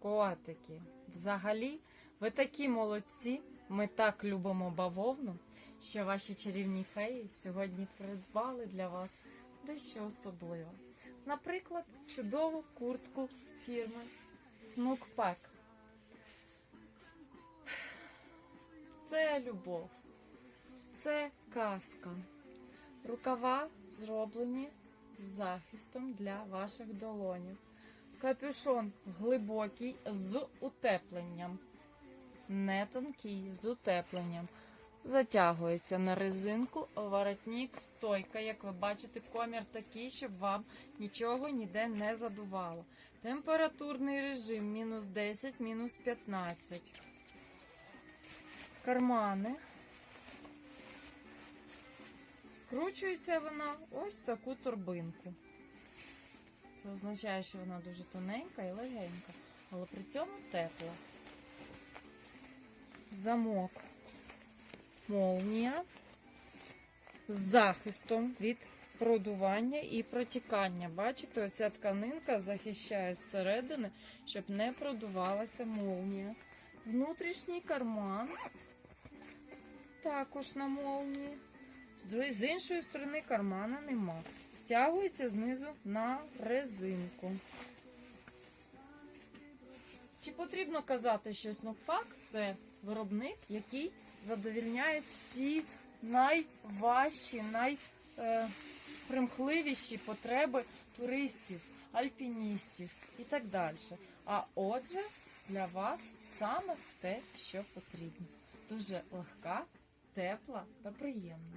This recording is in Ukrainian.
Котики, взагалі, ви такі молодці. Ми так любимо бавовну, що ваші чарівні феї сьогодні придбали для вас дещо особливе. Наприклад, чудову куртку фірми Pack. Це любов, це казка. Рукава зроблені з захистом для ваших долонів. Капюшон глибокий з утепленням. Не тонкий, з утепленням. Затягується на резинку, воротник, стойка. Як ви бачите, комір такий, щоб вам нічого ніде не задувало. Температурний режим мінус 10, мінус 15. Кармани. Скручується вона ось в таку торбинку. Це означає, що вона дуже тоненька і легенька, але при цьому тепла. Замок. Молнія з захистом від продування і протікання. Бачите, оця тканинка захищає зсередини, щоб не продувалася молнія. Внутрішній карман також на молнії. З іншої сторони кармана нема. Стягується знизу на резинку. Чи потрібно казати, що Снопак це виробник, який задовільняє всі найважчі, найпримхливіші потреби туристів, альпіністів і так далі. А отже, для вас саме те, що потрібно. Дуже легка, тепла та приємна.